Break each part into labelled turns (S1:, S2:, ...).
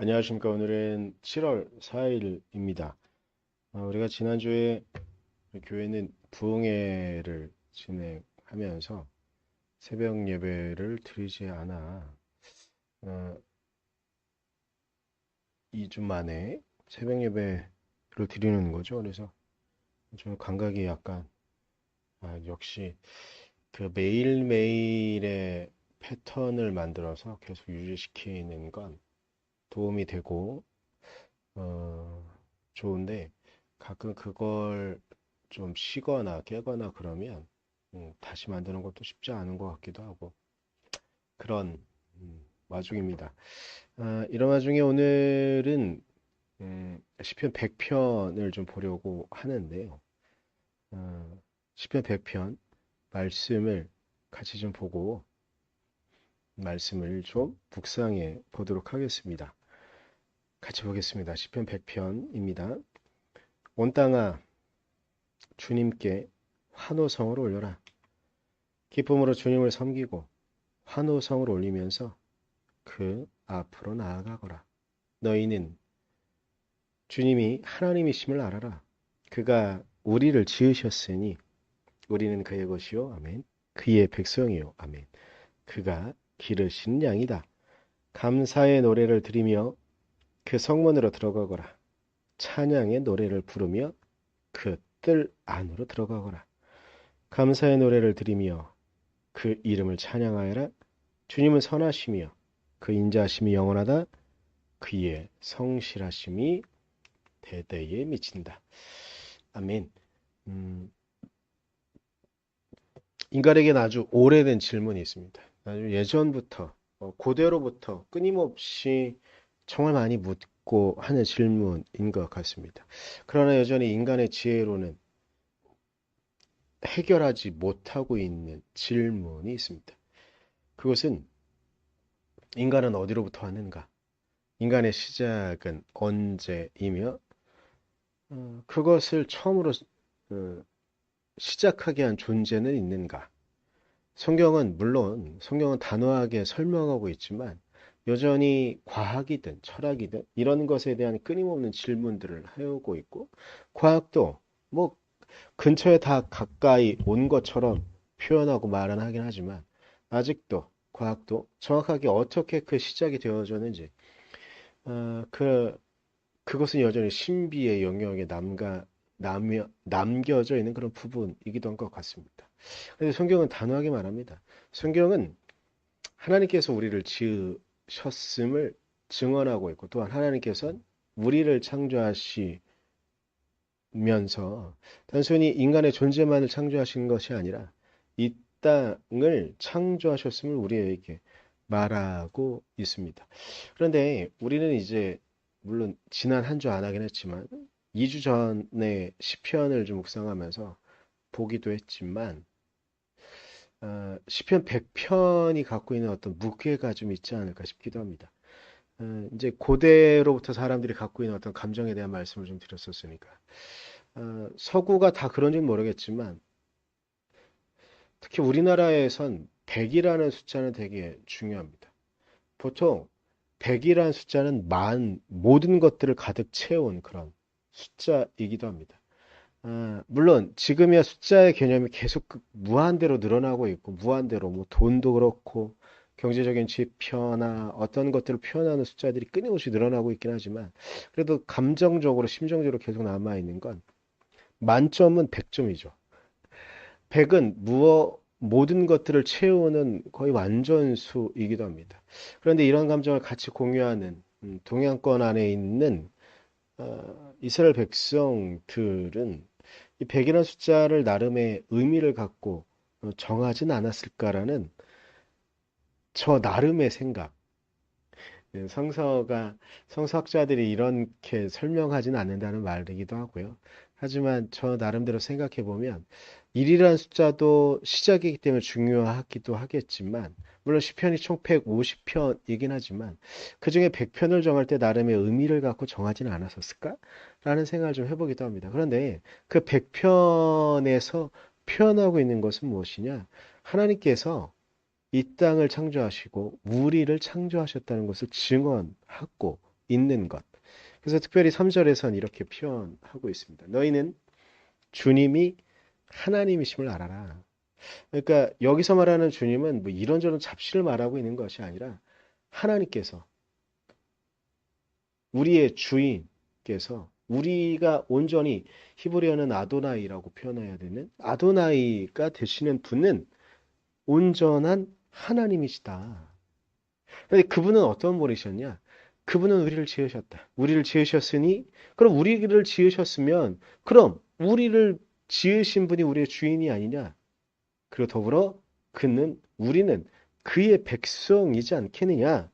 S1: 안녕하십니까. 오늘은 7월 4일입니다. 어, 우리가 지난주에 교회는 부흥회를 진행하면서 새벽 예배를 드리지 않아 어, 2주 만에 새벽 예배를 드리는 거죠. 그래서 좀 감각이 약간 아, 역시 그 매일매일의 패턴을 만들어서 계속 유지시키는 건 도움이 되고 어, 좋은데 가끔 그걸 좀 쉬거나 깨거나 그러면 음, 다시 만드는 것도 쉽지 않은 것 같기도 하고 그런 음, 와중입니다. 아, 이런 와중에 오늘은 음, 시편 100편을 좀 보려고 하는데요. 어, 시편 100편 말씀을 같이 좀 보고 말씀을 좀 묵상해 보도록 하겠습니다. 같이 보겠습니다. 시편 100편입니다. 온 땅아 주님께 환호성을 올려라. 기쁨으로 주님을 섬기고 환호성을 올리면서 그 앞으로 나아가거라. 너희는 주님이 하나님이심을 알아라. 그가 우리를 지으셨으니 우리는 그의 것이요. 아멘. 그의 백성이요. 아멘. 그가 기르신 양이다. 감사의 노래를 드리며 그 성문으로 들어가거라. 찬양의 노래를 부르며 그 뜰 안으로 들어가거라. 감사의 노래를 드리며 그 이름을 찬양하여라. 주님은 선하시며 그 인자하심이 영원하다. 그의 성실하심이 대대에 미친다. 아멘. 음, 인간에게는 아주 오래된 질문이 있습니다. 아주 예전부터, 어, 고대로부터 끊임없이 정말 많이 묻고 하는 질문인 것 같습니다. 그러나 여전히 인간의 지혜로는 해결하지 못하고 있는 질문이 있습니다. 그것은 인간은 어디로부터 왔는가? 인간의 시작은 언제이며 어, 그것을 처음으로 어, 시작하게 한 존재는 있는가? 성경은 물론 성경은 단호하게 설명하고 있지만 여전히 과학이든 철학이든 이런 것에 대한 끊임없는 질문들을 해오고 있고 과학도 뭐 근처에 다 가까이 온 것처럼 표현하고 말은 하긴 하지만 아직도 과학도 정확하게 어떻게 그 시작이 되어졌는지 어, 그 그것은 여전히 신비의 영역에 남가 남여, 남겨져 있는 그런 부분이기도 한 것 같습니다. 그런데 성경은 단호하게 말합니다. 성경은 하나님께서 우리를 지으 셨음을 증언하고 있고 또한 하나님께서는 우리를 창조하시면서 단순히 인간의 존재만을 창조하신 것이 아니라 이 땅을 창조하셨음을 우리에게 말하고 있습니다. 그런데 우리는 이제 물론 지난 한 주 안 하긴 했지만 2주 전에 시편을 좀 묵상하면서 보기도 했지만 어, 시편 100편이 갖고 있는 어떤 무게가 좀 있지 않을까 싶기도 합니다. 어, 이제 고대로부터 사람들이 갖고 있는 어떤 감정에 대한 말씀을 좀 드렸었으니까 어, 서구가 다 그런지는 모르겠지만 특히 우리나라에선 100이라는 숫자는 되게 중요합니다. 보통 100이라는 숫자는 만 모든 것들을 가득 채운 그런 숫자이기도 합니다. 아, 물론 지금이야 숫자의 개념이 계속 그 무한대로 늘어나고 있고 무한대로 뭐 돈도 그렇고 경제적인 지표나 어떤 것들을 표현하는 숫자들이 끊임없이 늘어나고 있긴 하지만 그래도 감정적으로 심정적으로 계속 남아 있는 건 만점은 100점이죠. 100은 무어 모든 것들을 채우는 거의 완전수이기도 합니다. 그런데 이런 감정을 같이 공유하는 음, 동양권 안에 있는 어, 이스라엘 백성들은 이 100이라는 숫자를 나름의 의미를 갖고 어, 정하진 않았을까라는 저 나름의 생각. 예, 성서가 성서학자들이 이렇게 설명하지는 않는다는 말이기도 하고요. 하지만 저 나름대로 생각해 보면 1이라는 숫자도 시작이기 때문에 중요하기도 하겠지만 물론 시편이 총 150편이긴 하지만 그 중에 100편을 정할 때 나름의 의미를 갖고 정하지는 않았었을까? 라는 생각을 좀 해보기도 합니다. 그런데 그 100편에서 표현하고 있는 것은 무엇이냐? 하나님께서 이 땅을 창조하시고 우리를 창조하셨다는 것을 증언하고 있는 것. 그래서 특별히 3절에선 이렇게 표현하고 있습니다. 너희는 주님이 하나님이심을 알아라. 그러니까 여기서 말하는 주님은 뭐 이런저런 잡신을 말하고 있는 것이 아니라 하나님께서 우리의 주인께서 우리가 온전히 히브리어는 아도나이라고 표현해야 되는 아도나이가 되시는 분은 온전한 하나님이시다. 그런데 그분은 어떤 분이셨냐? 그분은 우리를 지으셨다. 우리를 지으셨으니 그럼 우리를 지으셨으면 그럼 우리를 지으신 분이 우리의 주인이 아니냐? 그리고 더불어 그는 우리는 그의 백성이지 않겠느냐?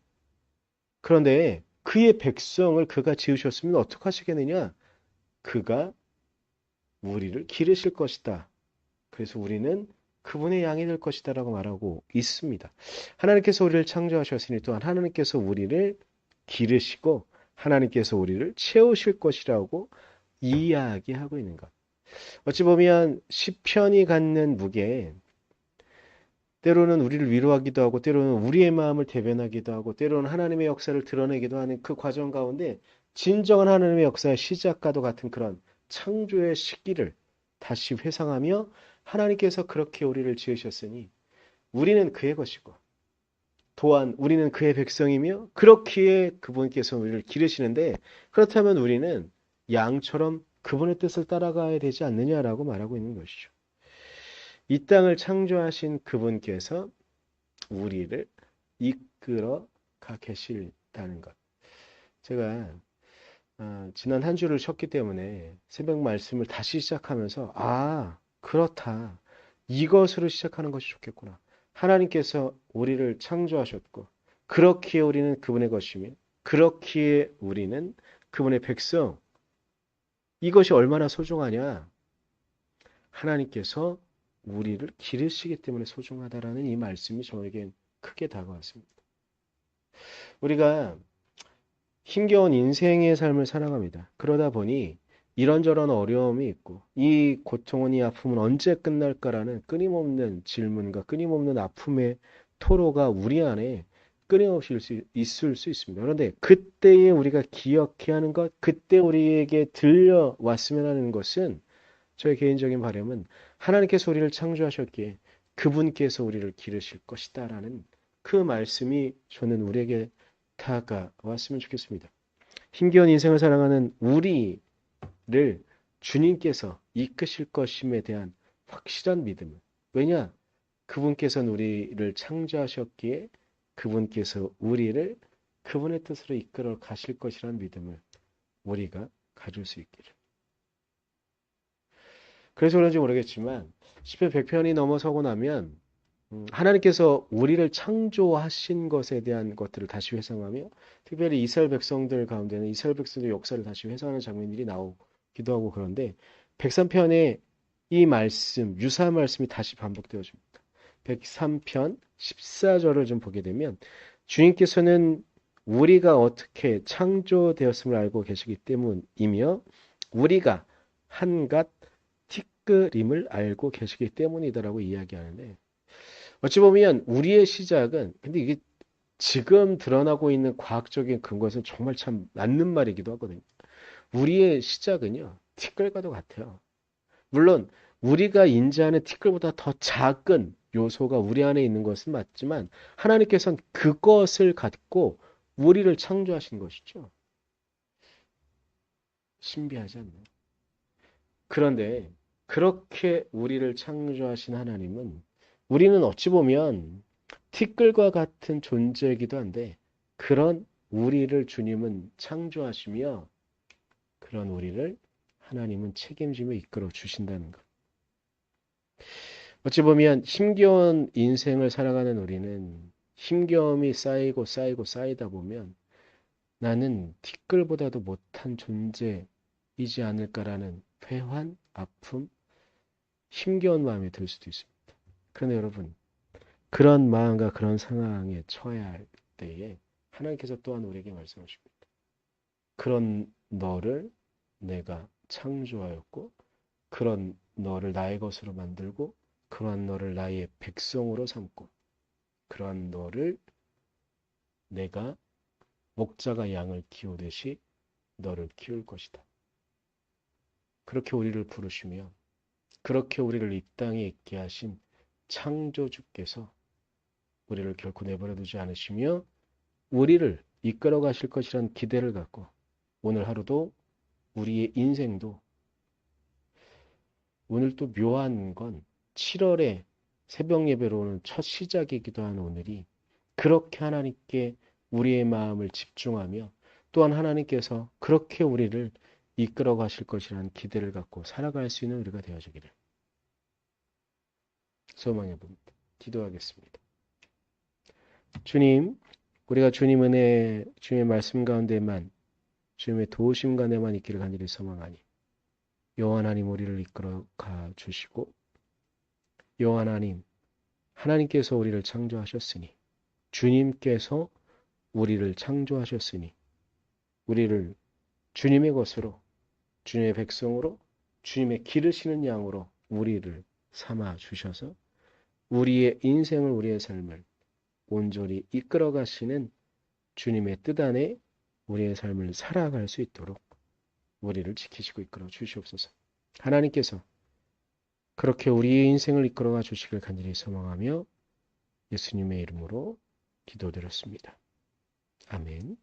S1: 그런데 그의 백성을 그가 지으셨으면 어떻게 하시겠느냐? 그가 우리를 기르실 것이다. 그래서 우리는 그분의 양이 될 것이다 라고 말하고 있습니다. 하나님께서 우리를 창조하셨으니 또한 하나님께서 우리를 기르시고 하나님께서 우리를 채우실 것이라고 이야기하고 있는 것. 어찌 보면 시편이 갖는 무게 때로는 우리를 위로하기도 하고 때로는 우리의 마음을 대변하기도 하고 때로는 하나님의 역사를 드러내기도 하는 그 과정 가운데 진정한 하나님의 역사의 시작과도 같은 그런 창조의 시기를 다시 회상하며 하나님께서 그렇게 우리를 지으셨으니 우리는 그의 것이고 또한 우리는 그의 백성이며 그렇기에 그분께서 우리를 기르시는데 그렇다면 우리는 양처럼 그분의 뜻을 따라가야 되지 않느냐라고 말하고 있는 것이죠. 이 땅을 창조하신 그분께서 우리를 이끌어 가 계실다는 것. 제가 어, 지난 한 주를 쉬었기 때문에 새벽 말씀을 다시 시작하면서 아 그렇다 이것으로 시작하는 것이 좋겠구나. 하나님께서 우리를 창조하셨고 그렇기에 우리는 그분의 것이며 그렇기에 우리는 그분의 백성 이것이 얼마나 소중하냐 하나님께서 우리를 기르시기 때문에 소중하다라는 이 말씀이 저에겐 크게 다가왔습니다. 우리가 힘겨운 인생의 삶을 살아갑니다. 그러다 보니 이런저런 어려움이 있고 이 고통은 이 아픔은 언제 끝날까라는 끊임없는 질문과 끊임없는 아픔의 토로가 우리 안에 끊임없이 있을 수 있습니다. 그런데 그때에 우리가 기억해야 하는 것, 그때 우리에게 들려왔으면 하는 것은 저의 개인적인 바람은 하나님께서 우리를 창조하셨기에 그분께서 우리를 기르실 것이다 라는 그 말씀이 저는 우리에게 다가왔으면 좋겠습니다. 힘겨운 인생을 살아가는 우리 를 주님께서 이끄실 것임에 대한 확실한 믿음을. 왜냐? 그분께서는 우리를 창조하셨기에 그분께서 우리를 그분의 뜻으로 이끌어 가실 것이라는 믿음을 우리가 가질 수 있기를. 그래서 그런지 모르겠지만 10편 100편이 넘어서고 나면 음, 하나님께서 우리를 창조하신 것에 대한 것들을 다시 회상하며 특별히 이스라엘 백성들 가운데는 이스라엘 백성들 역사를 다시 회상하는 장면들이 나오고 기도 하고 그런데 103편에 이 말씀, 유사한 말씀이 다시 반복되어집니다. 103편 14절을 좀 보게 되면 주님께서는 우리가 어떻게 창조되었음을 알고 계시기 때문이며 우리가 한갓 티끌임을 알고 계시기 때문이다라고 이야기하는데 어찌 보면 우리의 시작은 근데 이게 지금 드러나고 있는 과학적인 근거에서는 정말 참 맞는 말이기도 하거든요. 우리의 시작은요, 티끌과도 같아요. 물론, 우리가 인지하는 티끌보다 더 작은 요소가 우리 안에 있는 것은 맞지만, 하나님께서는 그것을 갖고 우리를 창조하신 것이죠. 신비하지 않나요? 그런데, 그렇게 우리를 창조하신 하나님은, 우리는 어찌 보면 티끌과 같은 존재이기도 한데, 그런 우리를 주님은 창조하시며 그런 우리를 하나님은 책임지며 이끌어 주신다는 것. 어찌 보면 힘겨운 인생을 살아가는 우리는 힘겨움이 쌓이고 쌓이고 쌓이다 보면 나는 티끌보다도 못한 존재이지 않을까라는 회환, 아픔, 힘겨운 마음이 들 수도 있습니다. 그런데 여러분, 그런 마음과 그런 상황에 처해야 할 때에 하나님께서 또한 우리에게 말씀하십니다. 그런 너를 내가 창조하였고 그런 너를 나의 것으로 만들고 그러한 너를 나의 백성으로 삼고 그러한 너를 내가 목자가 양을 키우듯이 너를 키울 것이다. 그렇게 우리를 부르시며 그렇게 우리를 이 땅에 있게 하신 창조주께서 우리를 결코 내버려 두지 않으시며 우리를 이끌어 가실 것이란 기대를 갖고 오늘 하루도 우리의 인생도 오늘 또 묘한 건 7월에 새벽 예배로 오는 첫 시작이기도 한 오늘이 그렇게 하나님께 우리의 마음을 집중하며 또한 하나님께서 그렇게 우리를 이끌어 가실 것이라는 기대를 갖고 살아갈 수 있는 우리가 되어지기를 소망해 봅니다. 기도하겠습니다. 주님, 우리가 주님 은혜, 주님의 말씀 가운데만 주님의 도우심 가운데만 있기를 간절히 소망하니 여호와 하나님 우리를 이끌어 가 주시고 여호와 하나님 하나님께서 우리를 창조하셨으니 주님께서 우리를 창조하셨으니 우리를 주님의 것으로 주님의 백성으로 주님의 기르시는 양으로 우리를 삼아 주셔서 우리의 인생을 우리의 삶을 온전히 이끌어 가시는 주님의 뜻 안에 우리의 삶을 살아갈 수 있도록 우리를 지키시고 이끌어 주시옵소서. 하나님께서 그렇게 우리의 인생을 이끌어가 주시길 간절히 소망하며 예수님의 이름으로 기도드렸습니다. 아멘.